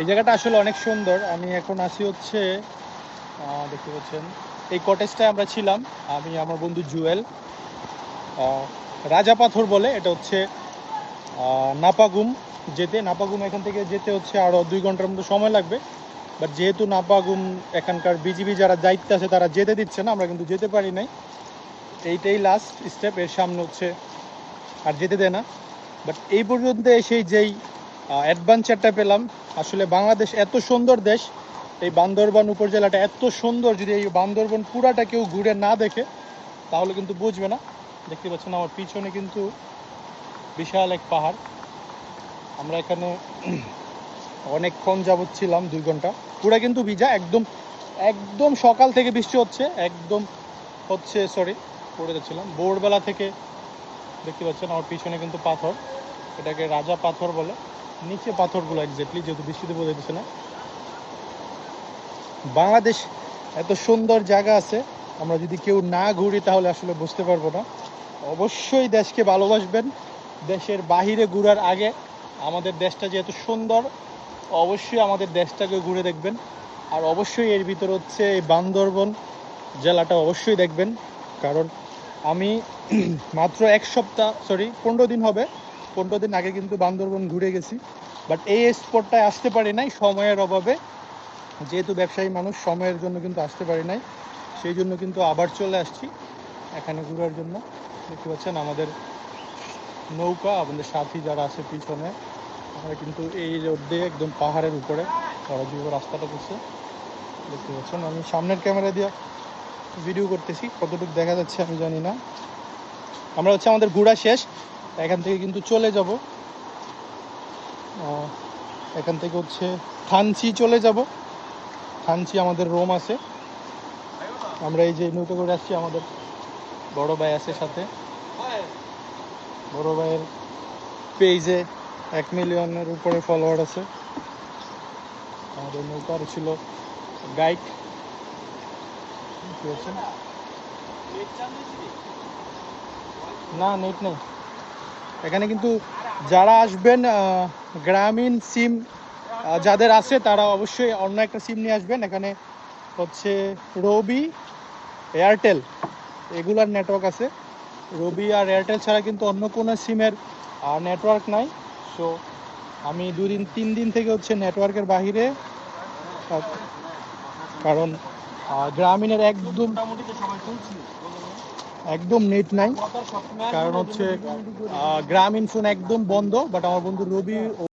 এই জায়গাটা আসলে অনেক সুন্দর। আমি এখন আসি হচ্ছে দেখতে পাচ্ছেন, এই কটেজটায় আমরা ছিলাম। আমি, আমার বন্ধু জুয়েল রাজা পাথর বলে, এটা হচ্ছে নাপাগুম যেতে। নাপাগুম এখান থেকে যেতে হচ্ছে আরও দুই ঘণ্টার মতো সময় লাগবে। বাট যেহেতু নাপাগুম এখানকার বিজিবি যারা দায়িত্ব আছে, তারা যেতে দিচ্ছে না, আমরা কিন্তু যেতে পারি নাই। এইটাই লাস্ট স্টেপ এর সামনে হচ্ছে আর যেতে দেয় না। বাট এই পর্যন্ত এসে যেই অ্যাডভেঞ্চারটা পেলাম। আসলে বাংলাদেশ এত সুন্দর দেশ, এই বান্দরবান উপজেলাটা এত সুন্দর, যদি এই বান্দরবান পুরাটা কেউ ঘুরে না দেখে, তাহলে কিন্তু বুঝবে না। দেখতে পাচ্ছেন আমার পিছনে কিন্তু বিশাল এক পাহাড়। আমরা এখানে অনেকক্ষণ যাবৎ ছিলাম, দুই ঘণ্টা। পুরা কিন্তু ভিজা, একদম একদম সকাল থেকে বৃষ্টি হচ্ছে, একদম হচ্ছে সরি পড়ে যাচ্ছিলাম। ভোরবেলা থেকে দেখতে পাচ্ছেন আমার পিছনে কিন্তু পাথর, এটাকে রাজা পাথর বলে। নিচে পাথরগুলো একজাক্টলি যেহেতু বৃষ্টিতে বোঝা যাচ্ছে না। বাংলাদেশ এত সুন্দর জায়গা আছে, আমরা যদি কেউ না ঘুরি তাহলে আসলে বুঝতে পারব না। অবশ্যই দেশকে ভালোবাসবেন, দেশের বাহিরে ঘুরার আগে আমাদের দেশটা যে এত সুন্দর, অবশ্যই আমাদের দেশটাকে ঘুরে দেখবেন। আর অবশ্যই এর ভিতর হচ্ছে এই বান্দরবন জেলাটা অবশ্যই দেখবেন, কারণ আমি মাত্র এক সপ্তাহ সরি পনেরো দিন হবে পনেরো দিন আগে কিন্তু বান্দরবন ঘুরে গেছি। বাট এই স্পটটায় আসতে পারি নাই সময়ের অভাবে। যেহেতু ব্যবসায়ী মানুষ, সময়ের জন্য কিন্তু আসতে পারি নাই। সেই জন্য কিন্তু আবার চলে আসছি এখানে ঘুরার জন্য। দেখতে পাচ্ছেন আমাদের নৌকা, আমাদের সাথী যারা আছে পিছনে আমরা কিন্তু এই রোড দিয়ে একদম পাহাড়ের উপরে তারা যেভাবে রাস্তাটা করছে। দেখতে পাচ্ছেন আমি সামনের ক্যামেরা দিয়ে ভিডিও করতেছি। কতটুকু দেখা যাচ্ছে আমি জানি না। আমরা হচ্ছে আমাদের ঘোরা শেষ। এখান থেকে কিন্তু চলে যাব। এখান থেকে হচ্ছে থানচি চলে যাব। থানচি আমাদের রোম আছে। আমরা এই যে নৌকা করে আসছি, আমাদের বড় ভাই আছে সাথে। বড় ভাইয়ের পেজে এক মিলিয়নের উপরে ফলোয়ার আছে। আমাদের নৌকার ছিল গাইড না নেট নেই। এখানে কিন্তু যারা আসবেন গ্রামীণ সিম যাদের আছে তারা অবশ্যই অন্য একটা সিম নিয়ে আসবেন। এখানে হচ্ছে রবি এয়ারটেল এগুলার নেটওয়ার্ক আছে। রবি আর এয়ারটেল ছাড়া কিন্তু অন্য কোনো সিমের নেটওয়ার্ক নাই। সো আমি দুই দিন, তিন দিন থেকে হচ্ছে নেটওয়ার্কের বাহিরে কারণ গ্রামীণের একদম একদম নেট নাই। কারণ হচ্ছে গ্রামীণ ফোন একদম বন্ধ বাট আমার বন্ধু রবি